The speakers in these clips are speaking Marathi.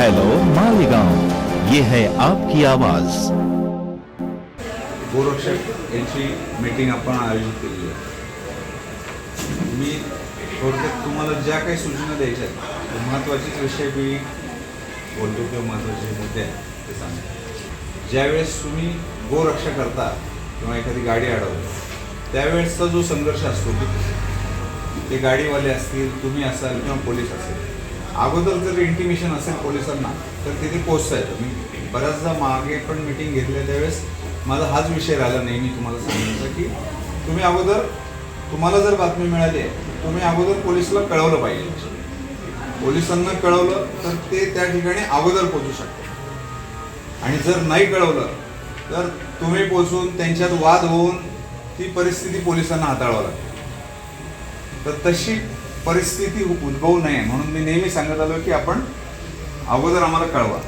हेलो मालेगांव। ये है आपकी आवाज। गोरक्षक यांची मीटिंग आपण आयोजित केली आहे. मी थोडक्यात तुम्हाला ज्या काही सूचना द्यायच्या आहेत महत्त्वाचेच विषय मी बोलतो किंवा महत्त्वाचे मुद्दे आहेत ते सांगतो. ज्यावेळेस तुम्ही गोरक्षा करता किंवा एखादी गाडी अडवता त्यावेळेसचा जो संघर्ष असतो ते गाडीवाले असतील तुम्ही असाल किंवा पोलीस असेल अगोदर जर इंटिमेशन असेल पोलिसांना तर तिथे पोचता येतं. मी बऱ्याचदा मागे पण मिटिंग घेतल्या त्यावेळेस माझा हाच विषय राहिला नाही मी तुम्हाला सांगण्याचा की तुम्ही अगोदर तुम्हाला जर बातमी मिळाली आहे तुम्ही अगोदर पोलिसला कळवलं पाहिजे. पोलिसांना कळवलं तर ते त्या ठिकाणी अगोदर पोचू शकतात. आणि जर नाही कळवलं तर तुम्ही पोचून त्यांच्यात वाद होऊन ती परिस्थिती पोलिसांना हाताळावं लागते. तर तशी परिस्थिती उद्भवू नये म्हणून मी नेहमी सांगत आलो की आपण अगोदर आम्हाला कळवा.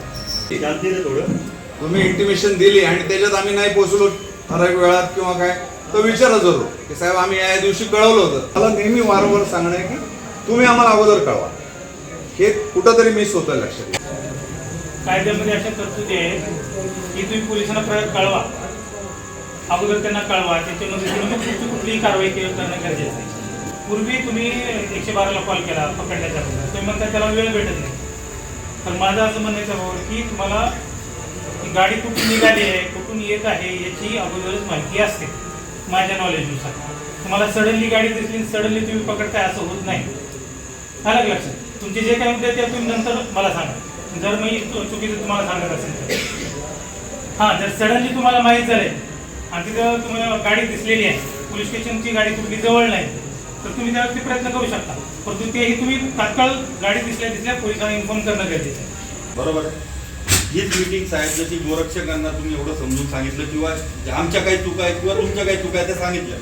तुम्ही इंटिमेशन दिली आणि त्याच्यात आम्ही नाही पोचलो ठराविक वेळात किंवा काय तर विचारा जरूर की साहेब आम्ही या दिवशी कळवलं होतं. मला नेहमी वारंवार सांगणं आहे की तुम्ही आम्हाला अगोदर कळवा. हे कुठंतरी मिस होतं लक्षात कायद्यामध्ये अशा तरतुदी आहेत की तुम्ही पोलिसांना परत कळवा. अगोदर त्यांना कळवा. त्याच्यामध्ये कुठलीही कारवाई केली करणं गरजेचं आहे पूर्वी तुम्ही एकशे बाराला कॉल केला पकडण्याच्या अगोदर. तुम्ही म्हणता त्याला वेळ भेटत नाही. तर माझं असं म्हणायचं भाऊ की तुम्हाला गाडी कुठून निघाली आहे कुठून येत आहे याची अगोदरच माहिती असते माझ्या नॉलेजनुसार तुम्हाला सडनली गाडी दिसली सडनली तुम्ही पकडताय असं होत नाही. आलं लक्षात? तुमचे जे काही मुद्दे ते तुम्ही नंतर मला सांगा. जर मी चुकीचं तुम्हाला सांगत असेल तर. हां जर सडनली तुम्हाला माहीत झालं आणि तिथं तुम्हाला गाडी दिसलेली आहे पोलीस स्टेशनची गाडी तुमची जवळ नाही तर तुम्ही त्यावरती प्रयत्न करू शकता. परंतु तेही तुम्ही तात्काळ गाडी दिसल्या दिसल्या पोलिसांना इन्फॉर्म करणं गरजेचं आहे. बरोबर. हीच मीटिंग साहेब जशी गोरक्षकांना तुम्ही एवढं समजून सांगितलं किंवा आमच्या काही चुका आहेत किंवा तुमच्या काही चुका आहेत त्या सांगितल्या.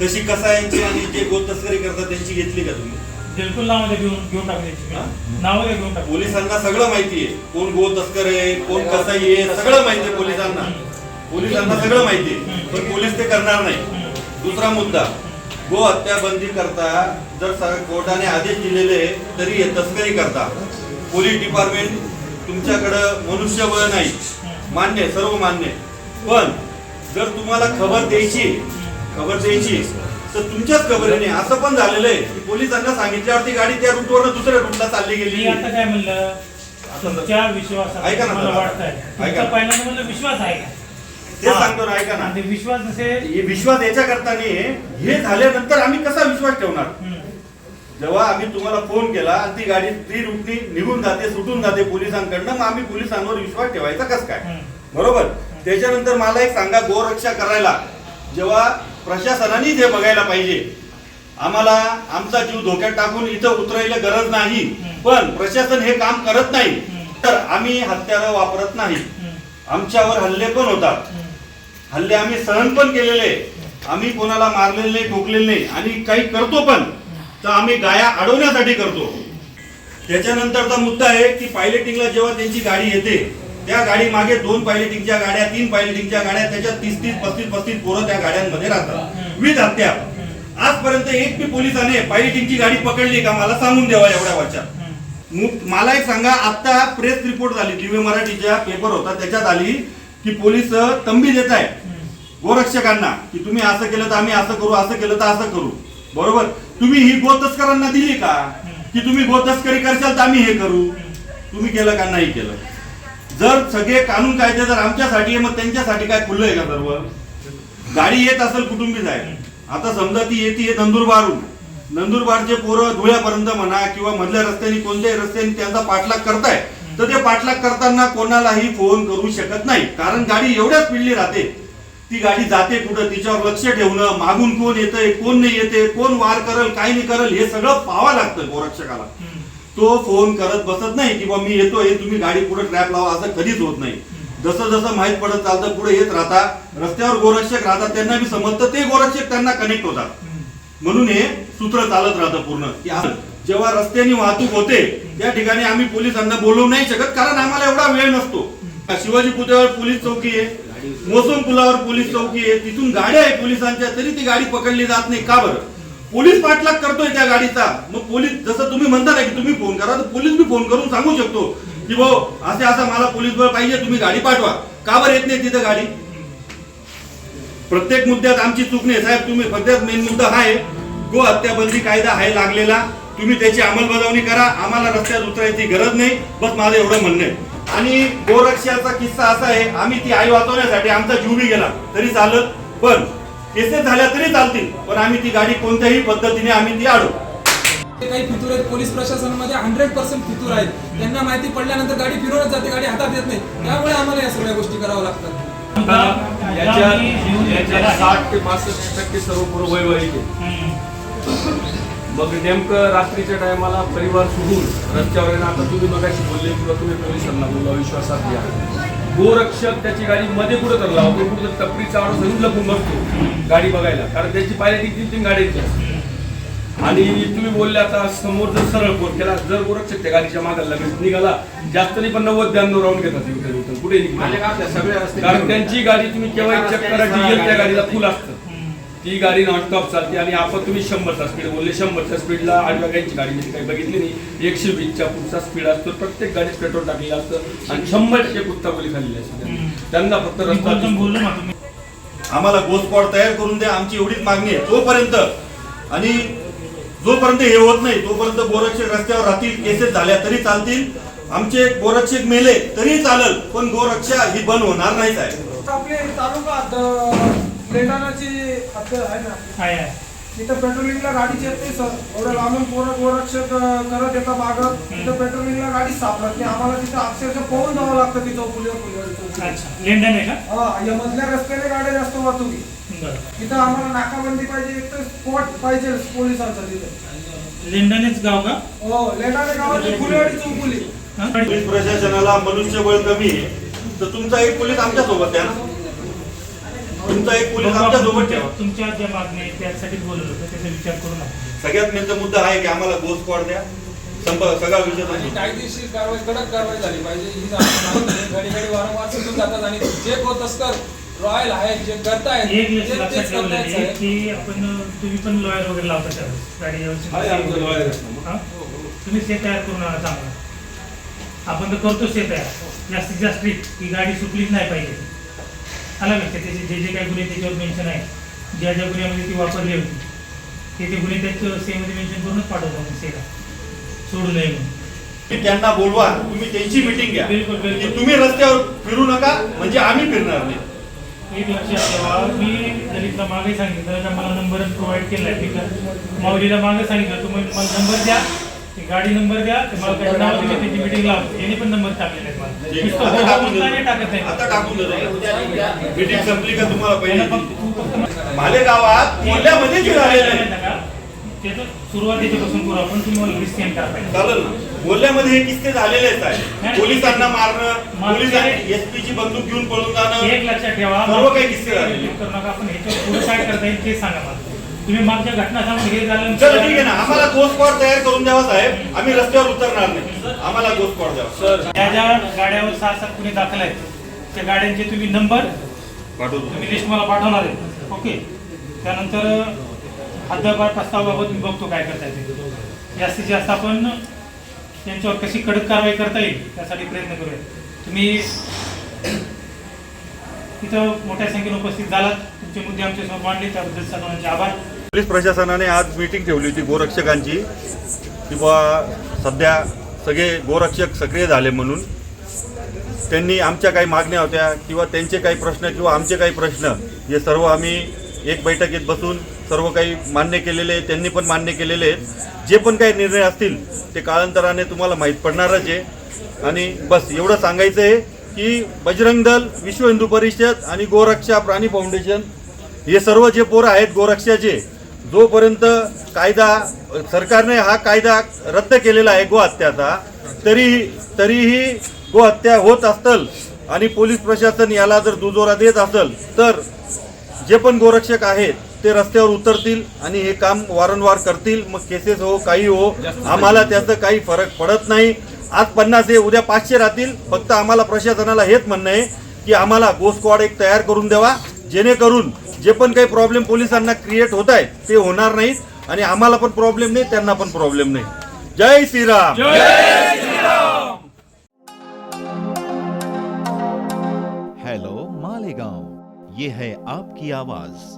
तशी कसायांची आणि जे गोल तस्करी करतात त्यांची घेतली का तुम्ही? बिलकुल नावामध्ये घेऊन घेऊन टाकण्याची? नावामध्ये घेऊन टाकू पोलिसांना सगळं माहिती आहे. कोण गो तस्कर आहे कोण कसाई आहे सगळं माहिती आहे पोलिसांना. पोलिसांना सगळं माहिती आहे. पण पोलीस ते करणार नाही. दुसरा मुद्दा. गो हत्या बंदी करता जर कोर्टाने आदेश दिलेले तरी तस्करी करता. पोलीस डिपार्टमेंट तुमच्याकडं मनुष्यबळ नाही. मान्य सर्व मान्य. पण जर तुम्हाला खबर द्यायची खबर द्यायची तर तुमच्याच खबरीने असं पण झालेलं आहे की पोलिसांना सांगितल्यावरती गाडी त्या रूटवर दुसऱ्या रूटला चालली गेली. आता काय म्हणलं? तुमच्या विश्वासात ऐका ना. पहिल्यांदा म्हणलं विश्वास आहे का? ते. सांगतो ना ऐका ना ते विश्वास नसेल हे विश्वास याच्या करताना हे झाल्यानंतर आम्ही कसा विश्वास ठेवणार. जेव्हा आम्ही तुम्हाला फोन केला आणि ती गाडी ती रूटनी निघून जाते सुटून जाते पोलिसांकडनं मग आम्ही पोलिसांवर विश्वास ठेवायचा कस काय. बरोबर त्याच्यानंतर मला एक सांगा गोरक्षा करायला जेव्हा प्रशासनाने जे बघायला पाहिजे आम्हाला आमचा जीव धोक्यात टाकून इथं उतरायला गरज नाही. पण प्रशासन हे काम करत नाही. तर आम्ही हत्यारं वापरत नाही. आमच्यावर हल्ले पण होतात. हल्ले आम्ही सहन पण केलेले. आम्ही कोणाला मारलेले नाही ठोकलेले नाही आणि काही करतो पण तर आम्ही गाया अडवण्यासाठी करतो. त्याच्यानंतरचा मुद्दा आहे की पायलटिंगला जेव्हा त्यांची गाडी येते त्या गाडी मागे दोन पायलटिंगच्या गाड्या तीन पायलटिंगच्या गाड्या त्याच्यात तीस तीस पस्तीस पस्तीस पोरं त्या गाड्यांमध्ये राहतात. विथ हत्या. आजपर्यंत एक बी पोलिसाने पायलटिंगची गाडी पकडली का मला सांगून द्यावा एवढ्या वाचा मला एक सांगा आता प्रेस रिपोर्ट झाली दिव्य मराठीच्या पेपर होता त्याच्यात आली की पोलीस तंबी देत आहे गोरक्षकांना की तुम्ही असं केलं तर आम्ही असं करू असं केलं तर असं करू. बरोबर? तुम्ही ही गोतस्करांना दिली का? की तुम्ही गोतस्करी करशाल तर आम्ही हे करू? तुम्ही केलं का नाही केलं? जर सगळे कानून कायदे जर आमच्यासाठी आहे मग त्यांच्यासाठी काय खुल्लं आहे का सर्व? गाडी येत असेल कुटुंबीच आहे आता समजा ती येते नंदुरबारून नंदुरबारचे पोरं धुळ्यापर्यंत म्हणा किंवा मधल्या रस्त्याने कोणत्याही रस्त्याने त्यांचा पाठलाग करताय तर ते पाठलाग करताना कोणालाही फोन करू शकत नाही. कारण गाडी एवढ्याच पिळली राहते. ती गाडी जाते कुठं तिच्यावर लक्ष ठेवणं मागून कोण येतंय कोण नाही येते कोण वार करल काय नाही करल हे सगळं पाहावं लागतं गोरक्षकाला. तो फोन करत बसत नाही की मी येतोय तुम्ही गाडी पुढे ट्रॅप लावा असं कधीच होत नाही. जसं जसं माहीत पडत चालतं पुढे येत राहता. रस्त्यावर गोरक्षक राहतात त्यांना मी समजतं ते गोरक्षक त्यांना कनेक्ट होतात. म्हणून हे सूत्र चालत राहतं पूर्ण. की जेव्हा रस्त्याने वाहतूक होते त्या ठिकाणी आम्ही पोलिसांना बोलवू नाही शकत कारण आम्हाला एवढा वेळ नसतो. शिवाजी पुतळ्यावर पोलीस चौकी आहे मोसम पुलावर पोलीस चौकी आहे तिथून गाड्या आहे पोलिसांच्या तरी ती गाडी पकडली जात नाही. का बरं? पोलीस पाठलाग करतोय त्या गाडीचा. मग पोलीस जसं तुम्ही म्हणता ना की तुम्ही फोन करा तर पोलीस बी फोन करून सांगू शकतो की भाऊ असे असं मला पोलीस बळ पाहिजे तुम्ही गाडी पाठवा. का बरं येत नाही तिथं गाडी? प्रत्येक मुद्द्यात आमची चूक नाही. साहेब तुम्ही फक्त मेन मुद्दा हा आहे. गो हत्याबंदी कायदा आहे लागलेला. तुम्ही त्याची अंमलबजावणी करा. आम्हाला रस्त्यात उतरायची गरज नाही. बस माझं एवढं म्हणणं आहे. आणि गोरक्षाचा किस्सा असा आहे आम्ही ती आई वाचवण्यासाठी आमचा जीव बी गेला. तरी चालत. पण केसेस झाल्या तरी चालतील. पण आम्ही ती गाडी कोणत्याही पद्धतीने आम्ही ती अडू ते काही फितूर आहेत पोलीस प्रशासनामध्ये हंड्रेड पर्सेंट फितूर आहेत. त्यांना माहिती पडल्यानंतर गाडी फिरवत जाते गाडी हातात येत नाही. त्यामुळे आम्हाला या सगळ्या गोष्टी कराव्या लागतात. साठ ते पासष्ट टक्के सर्व पोरं वैवाहिक आहे. मग नेमकं रात्रीच्या टायमाला परिवार सोडून रस्त्यावर येणं आता तुम्ही मगाशी बोलले किंवा तुम्ही पोलिसांना बोलला विश्वासात घ्या. गोरक्षक त्याची गाडी मध्ये कुठं तर लावतो कुठं टपरीचा आडो धरून लपून बसतो गाडी बघायला कारण त्याची पायलटी तीन तीन गाड्यांची असते. आणि तुम्ही बोलले आता समोर जर सरळ फोन केला जर गोरक्षक त्या गाडीच्या मागायला लगेच निघाला जास्त नाही पण नव्वद ब्याण्णव राऊंड घेतात कुठे निघतात? कारण त्यांची गाडी तुम्ही केव्हा चेक करा डिझेल त्या गाडीला फुल असतं. ती गाडी नॉनस्टॉप चालते आणि आपण तुम्ही शंभरचा स्पीड बोलले. शंभरच्या स्पीडला आडव्या गाडीची गाडी मी काही बघितली नाही. एकशे वीसच्या पुढचा स्पीड असतो. प्रत्येक गाडीत पेट्रोल टाकलेलं असतं आणि शंभर टक्के कुत्ता बोली खाल्लेली असते त्यांना फक्त रस्ता आम्हाला गोस्पॉट तयार करून द्या. आमची एवढीच मागणी आहे. तोपर्यंत आणि जोपर्यंत हे होत नाही तोपर्यंत गोरक्षक रस्त्यावर राहतील केसेस झाल्या तरी चालतील. आमचे गोरक्षक मेले तरी चालल पण गोरक्षा ही बंद होणार नाहीच आहे आहे ना? आहे आहे. तिथं पेट्रोलिंगला गाडीची येत नाही सर. एवढं लांबून पोरं गोरक्षक करत येतात मागं. तिथं पेट्रोलिंगला गाडी सापडत नाही. आम्हाला तिथं अक्षरशः पोहून जावं लागतं ती चौफुलीवर फुलवाडी चौफुली. अच्छा. लेंडन आहे का? हा या मधल्या रस्त्याने गाड्या जास्त वाहतुकी. बरं. तिथं आम्हाला नाकाबंदी पाहिजे एक तर स्पॉट पाहिजे पोलिसांचा तिथे. लेंडनच गाव का? हो लेंडाने गावाची फुलेवाडी हा? पोलीस प्रशासनाला मनुष्यबळ कमी आहे. तर तुमचा एक पोलीस आमच्यासोबत द्या ना? तुमचा एक पोलीस आमच्यासोबत ठेवा तुमच्या ज्या मागण्या आहेत त्यासाठी बोलत होतो त्याचा विचार करू नका सगळ्यात मेन मुद्दा आहे की आम्हाला गोस स्क्वॉड द्या संप- सगळा विषय आणि संपला. कायदेशीर कारवाई कडक कारवाई झाली पाहिजे ही. घडी घडी वारंवार सुटून जातात आणि जे को तस्कर रॉयल आहेत जे करतायत एक ते- लक्ष लक्षात तेच ठेवलं करतायत आहे साहेब. की आपण तुम्ही पण लॉयर वगैरे लावता त्यावेळेस गाडी आहे आमचं lawyer. हा? तुम्ही से तयार करून आणा चांगला आपण तर करतो से तयार जास्तीत जास्त ही गाडी सुटलीच नाही पाहिजे आला लक्षात? त्याचे जे जे काही गुन्हे त्याच्यावर मेन्शन आहे ज्या ज्या गुन्ह्यामध्ये ती वापरली होती ते ते गुन्हे त्याच्या सेमध्ये मेन्शन करूनच पाठवतो आपण सेला सोडू नये म्हणून. की त्यांना बोलवा तुम्ही त्यांची मिटिंग घ्या. बिलकुल, बिलकुल. की तुम्ही रस्त्यावर फिरू नका म्हणजे आम्ही फिरणार नाही. एक लक्षात ठेवा मी दलितला मागे सांगितलं का मला नंबर प्रोव्हाइड केला आहे ठीक आहे. माऊलीला मागे सांगितलं तुम्ही मला नंबर द्या. ते गाडी नंबर द्या ते मला काही नाव दिलं त्याची मीटिंग लावतो याने पण नंबर टाकलेले आहेत मला. ठीक आहे. नुसतं आता टाकून म्हणता नाही देतो. टाकत नाही आता टाकून देतो. मीटिंग संपली का तुम्हाला पहिले? मालेगावात आहे आहे का? त्याचं सुरुवातीच्यापासून करू आपण तुम्ही मला लिस्ट सेंड करा पाहिजे चालेल ना. बोलल्यामध्ये हे किस्से झालेलेच आहे पोलिसांना मारणं पोलिसांनी एसपी ची बंदूक घेऊन पळून जाणं. एक लक्षात ठेवा. सर्व काही किस्से झाले. करू नका आपण ह्याच्यावर पुढे काय करता येईल ते सांगा मला. तुम्ही मागच्या घटना सांगून हे झालं चल ठीक आहे ना. आम्हाला गोस स्क्वॉड तयार करून द्यावा साहेब? आम्ही रस्त्यावर उतरणार नाही. आम्हाला गोस स्क्वॉड द्यावा? सर ज्या ज्या गाड्यावर सहा सात गुन्हे दाखल आहेत त्या गाड्यांचे तुम्ही नंबर पाठवतो. तुम्ही लिस्ट मला पाठवणार आहे. ओके त्यानंतर हद्दपार प्रस्तावाबाबत मी बघतो काय करता येते जास्तीत जास्त आपण त्यांच्यावर कशी कडक कारवाई करता येईल त्यासाठी प्रयत्न करूया. तुम्ही तिथं मोठ्या संख्येने उपस्थित झालात. तुमचे मुद्दे आमच्यासमोर मांडले. त्याबद्दल सर्वांचे आभार. पोलीस प्रशासनाने आज मीटिंग ठेवली होती गोरक्षकांची. किंवा सध्या सगळे गोरक्षक सक्रिय झाले म्हणून. त्यांनी आमच्या काही मागण्या होत्या किंवा त्यांचे काही प्रश्न किंवा आमचे काही प्रश्न हे सर्व आम्ही एक बैठकीत बसून सर्व काही मान्य केलेले आहे त्यांनी पण मान्य केलेले आहेत. जे पण काही निर्णय असतील ते कालांतराने तुम्हाला माहीत पडणारच आहे. आणि बस एवढं सांगायचं आहे की बजरंग दल विश्व हिंदू परिषद आणि गोरक्षा प्राणी फाउंडेशन हे सर्व जे पोरं आहेत गोरक्षाचे जोपर्यंत कायदा सरकारने हा कायदा रद्द केलेला आहे गोहत्याचा तरी तरीही गोहत्या होत असल आणि पोलीस प्रशासन याला जर दुजोरा देत असेल तर जे पण गोरक्षक आहेत ते रस्त्यावर उतरतील आणि हे काम वारंवार करतील. मग केसेस हो काही हो आम्हाला त्याचं काही फरक पडत नाही. आज पन्नास हे उद्या पाचशे राहतील. फक्त आम्हाला प्रशासनाला हेच म्हणणं आहे की आम्हाला गो स्क्वॉड एक तयार करून द्यावा. जेणेकरून जे पण काही प्रॉब्लेम पोलिसांना क्रिएट होत आहे ते होणार नाहीत. आणि आम्हाला पण प्रॉब्लेम नाही त्यांना पण प्रॉब्लेम नाही. जय श्रीराम. हॅलो मालेगाव ये है आपकी आवाज़.